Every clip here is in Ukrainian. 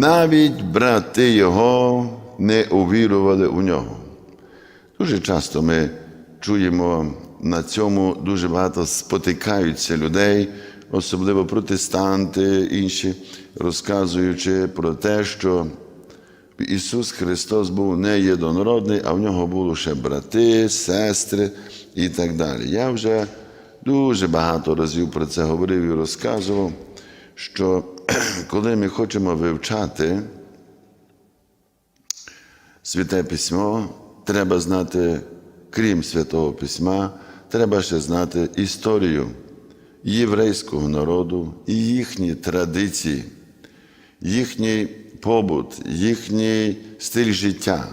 Навіть брати його не увірували у нього. Дуже часто ми чуємо на цьому дуже багато спотикаються людей, особливо протестанти, інші, розказуючи про те, що Ісус Христос був не єдинородний, а в нього було ще брати, сестри і так далі. Я вже дуже багато разів про це говорив і розказував, що коли ми хочемо вивчати Святе Письмо, треба знати, крім Святого Письма, треба ще знати історію єврейського народу і їхні традиції, їхній побут, їхній стиль життя,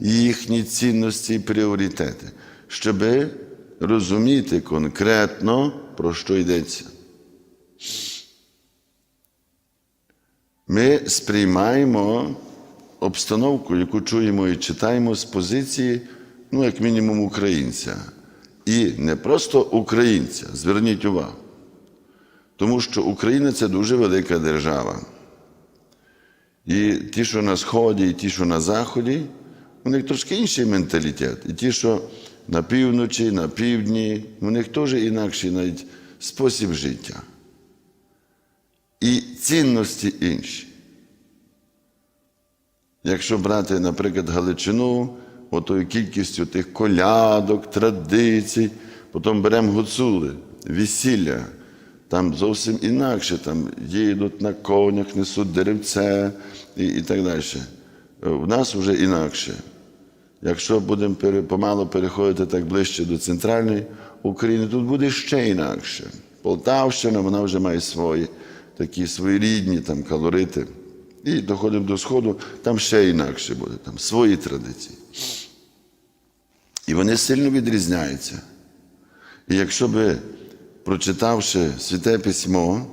їхні цінності і пріоритети, щоб розуміти конкретно, про що йдеться. Ми сприймаємо обстановку, яку чуємо і читаємо з позиції, ну, як мінімум, українця. І не просто українця, зверніть увагу. Тому що Україна це дуже велика держава. І ті, що на Сході, і ті, що на Заході, у них трошки інший менталітет. І ті, що на півночі, на півдні, у них теж інакший навіть спосіб життя. І цінності інші. Якщо брати, наприклад, Галичину, отою кількістю тих колядок, традицій, потім беремо гуцули, весілля, там зовсім інакше, там їдуть на конях, несуть деревце і, і так далі. У нас вже інакше. Якщо будемо помало переходити так ближче до центральної України, тут буде ще інакше. Полтавщина, вона вже має свої такі своєрідні там калорити. І доходимо до Сходу, там ще інакше буде, там свої традиції. І вони сильно відрізняються. І якщо би, прочитавши Святе Письмо,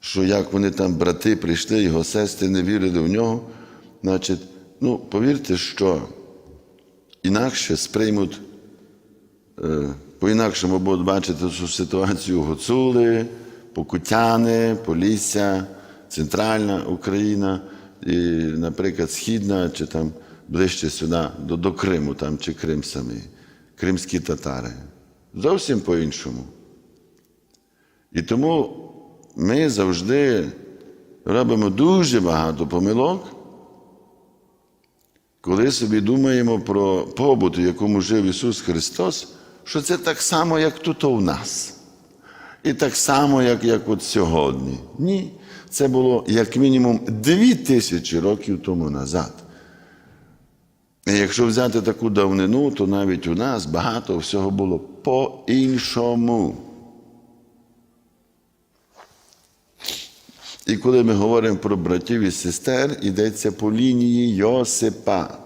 що як вони там, брати, прийшли, його сестри не вірили в нього, значить, ну, повірте, що інакше сприймуть, е, по-інакшому будуть бачити цю ситуацію гуцули, покутяни, Полісся, Центральна Україна, і, наприклад, Східна чи там ближче сюди, до, до Криму, там, чи Крим самий, кримські татари. Зовсім по-іншому. І тому ми завжди робимо дуже багато помилок, коли собі думаємо про побут, в якому жив Ісус Христос, що це так само, як тут у нас. І так само, як, як от сьогодні. Ні. Це було як мінімум дві тисячі років тому назад. І якщо взяти таку давнину, то навіть у нас багато всього було по-іншому. І коли ми говоримо про братів і сестер, йдеться по лінії Йосипа.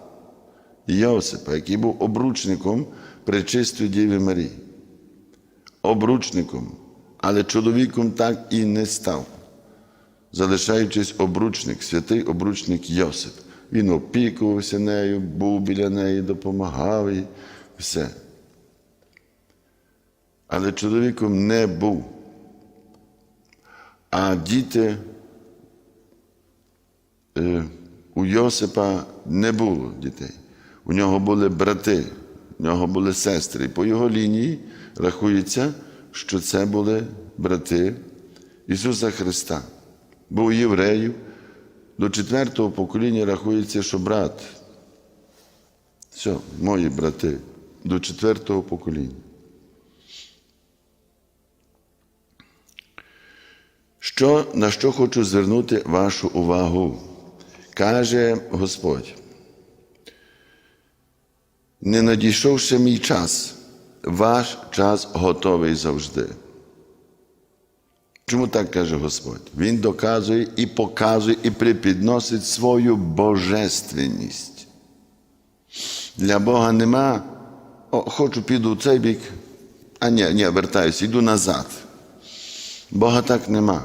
Йосипа, який був обручником Пречистої Діви Марії. Обручником, але чоловіком так і не став, залишаючись обручник, святий обручник Йосип. Він опікувався нею, був біля неї, допомагав їй, все. Але чоловіком не був. А діти е, у Йосипа не було дітей. У нього були брати, у нього були сестри. По його лінії рахується, що це були брати Ісуса Христа. Бо у євреїв до четвертого покоління рахується, що брат. Все, мої брати, до четвертого покоління. Що, на що хочу звернути вашу увагу? Каже Господь. Не надійшов ще мій час, ваш час готовий завжди. Чому так каже Господь? Він доказує і показує, і припідносить свою божественність. Для Бога нема, о, хочу піду в цей бік, а ні, ні, вертаюся, йду назад. Бога так нема.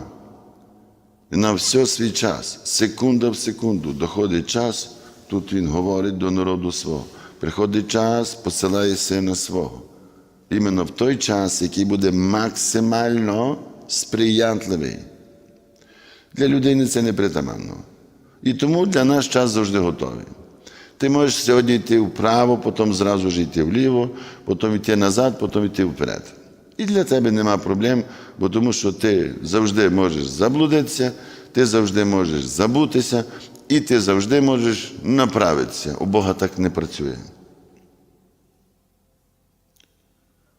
На все свій час, секунда в секунду, доходить час, тут Він говорить до народу свого. Приходить час, посилає сина свого. Іменно в той час, який буде максимально сприятливий Для людини це не притаманно. І тому для нас час завжди готовий. Ти можеш сьогодні йти вправо, потім зразу ж йти вліво, потім йти назад, потім йти вперед. І для тебе нема проблем, бо тому що ти завжди можеш заблудитися, ти завжди можеш забутися, і ти завжди можеш направитися. У Бога так не працює.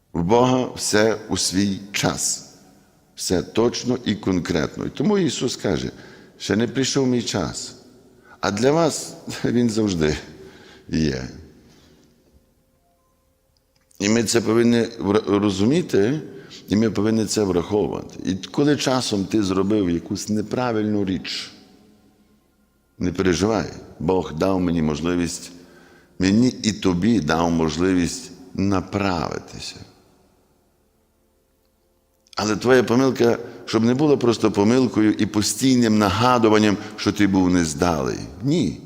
В Бога все у свій час, все точно і конкретно. І тому Ісус каже, ще не прийшов мій час. А для вас Він завжди є. І ми це повинні розуміти, і ми повинні це враховувати. І коли часом ти зробив якусь неправильну річ, не переживай, Бог дав мені можливість, мені і тобі дав можливість направитися. Але твоя помилка, щоб не була просто помилкою і постійним нагадуванням, що ти був нездалий. Ні.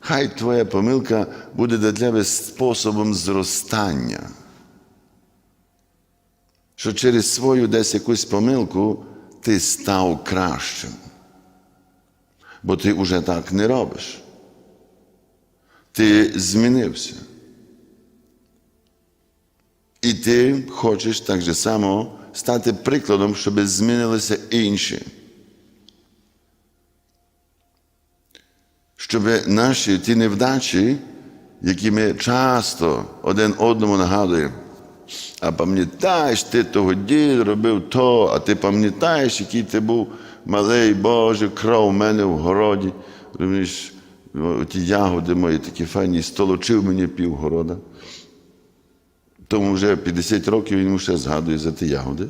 Хай твоя помилка буде для тебе способом зростання. Що через свою десь якусь помилку ти став кращим. Бо ти вже так не робиш. Ти змінився. І ти хочеш так же само стати прикладом, щоб змінилися інші. Щоб наші ті невдачі, які ми часто один одному нагадуємо, а пам'ятаєш, ти того дід робив то, а ти пам'ятаєш, який ти був малий, Боже, кров у мене в городі. Розумієш, ті ягоди мої такі файні, столочив мені півгорода. Тому вже 50 років він ще згадує за ті ягоди.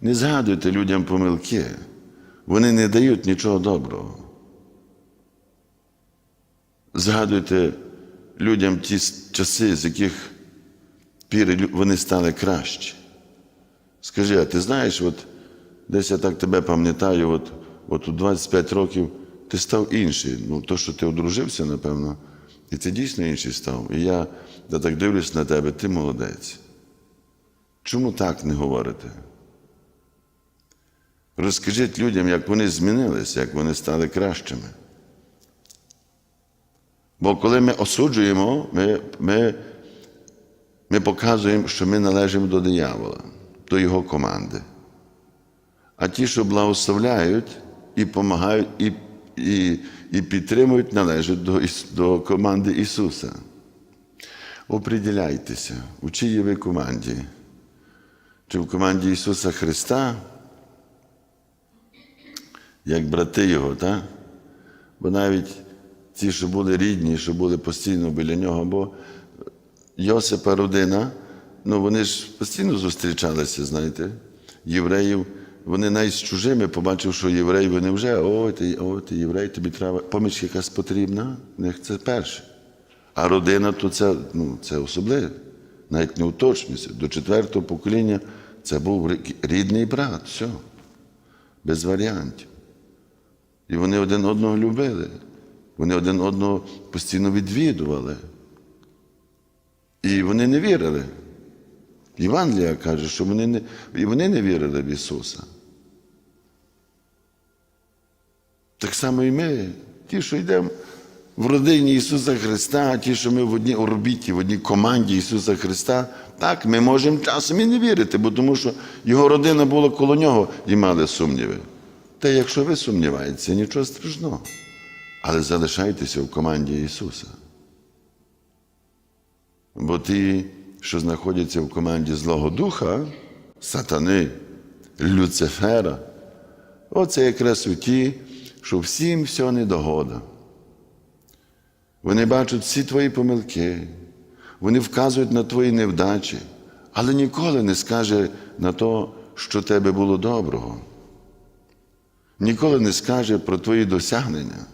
Не згадуйте людям помилки. Вони не дають нічого доброго. Згадуйте людям ті часи, з яких пір вони стали кращі. Скажи, а ти знаєш, от десь я так тебе пам'ятаю, от, от у 25 років ти став інший. Ну, то, що ти одружився, напевно, і ти дійсно інший став. І я, я так дивлюсь на тебе, ти молодець. Чому так не говорите? Розкажіть людям, як вони змінилися, як вони стали кращими. Бо коли ми осуджуємо, ми, ми, ми показуємо, що ми належимо до диявола, до його команди. А ті, що благословляють і допомагають, і, і, і підтримують, належать до, до команди Ісуса. Оприділяйтеся, у чиїй ви команді? Чи в команді Ісуса Христа, як брати Його, так? Бо навіть ті, що були рідні, що були постійно біля нього, бо Йосипа родина, ну вони ж постійно зустрічалися, знаєте, євреїв. Вони навіть з чужими побачив, що євреї вони вже, ой, ти, ой, ти єврей, тобі треба поміч якась потрібна, них це перше. А родина то це, ну, це особливе. Навіть не уточнюється. До четвертого покоління це був рідний брат, все, без варіантів. І вони один одного любили. Вони один одного постійно відвідували. І вони не вірили. Євангелія каже, що вони не, і вони не вірили в Ісуса. Так само і ми, ті, що йдемо в родині Ісуса Христа, ті, що ми в одній орбіті, в одній команді Ісуса Христа, так, ми можемо часом і не вірити, бо тому що Його родина була коло нього і мали сумніви. Та якщо ви сумніваєтеся, нічого страшного. Але залишайтеся в команді Ісуса. Бо ті, що знаходяться в команді Злого Духа, сатани, Люцифера, оце якраз у ті, що всім все недогода. Вони бачать всі твої помилки, вони вказують на твої невдачі, але ніколи не скаже на то, що тебе було доброго. Ніколи не скаже про твої досягнення,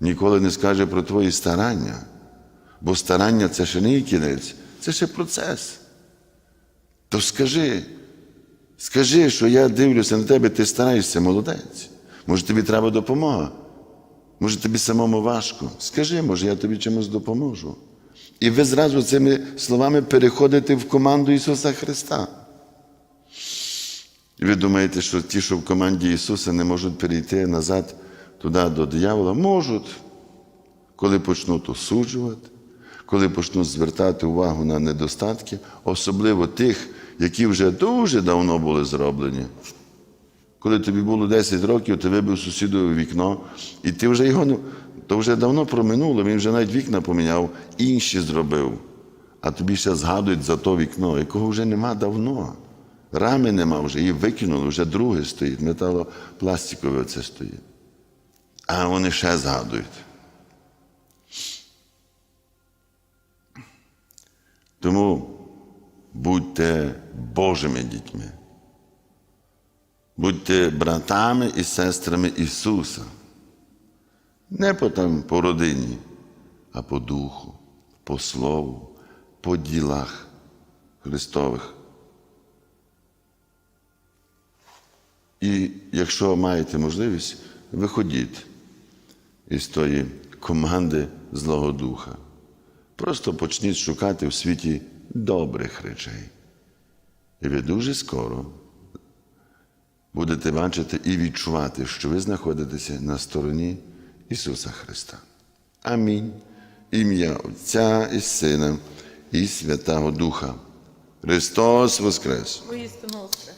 ніколи не скаже про твої старання. Бо старання це ще не кінець, це ще процес. То скажи, скажи, що я дивлюся на тебе, ти стараєшся, молодець. Може, тобі треба допомога? Може, тобі самому важко? Скажи, може, я тобі чимось допоможу. І ви зразу цими словами переходите в команду Ісуса Христа. І ви думаєте, що ті, що в команді Ісуса, не можуть перейти назад туди до диявола? Можуть, коли почнуть осуджувати, коли почнуть звертати увагу на недостатки, особливо тих, які вже дуже давно були зроблені. Коли тобі було 10 років, ти вибив сусідове вікно, і ти вже його то вже давно проминуло, він вже навіть вікна поміняв, інші зробив. А тобі ще згадують за то вікно, якого вже нема давно. Рами нема вже, її викинули, вже друге стоїть, металопластикове це стоїть. А вони ще згадують. Тому будьте Божими дітьми. Будьте братами і сестрами Ісуса. Не по, там, по родині, а по духу, по слову, по ділах Христових. І якщо маєте можливість, виходіть із тої команди Злого Духа. Просто почніть шукати в світі добрих речей. І ви дуже скоро будете бачити і відчувати, що ви знаходитеся на стороні Ісуса Христа. Амінь. Ім'я Отця і Сина і Святого Духа. Христос Воскрес! Воістину воскрес.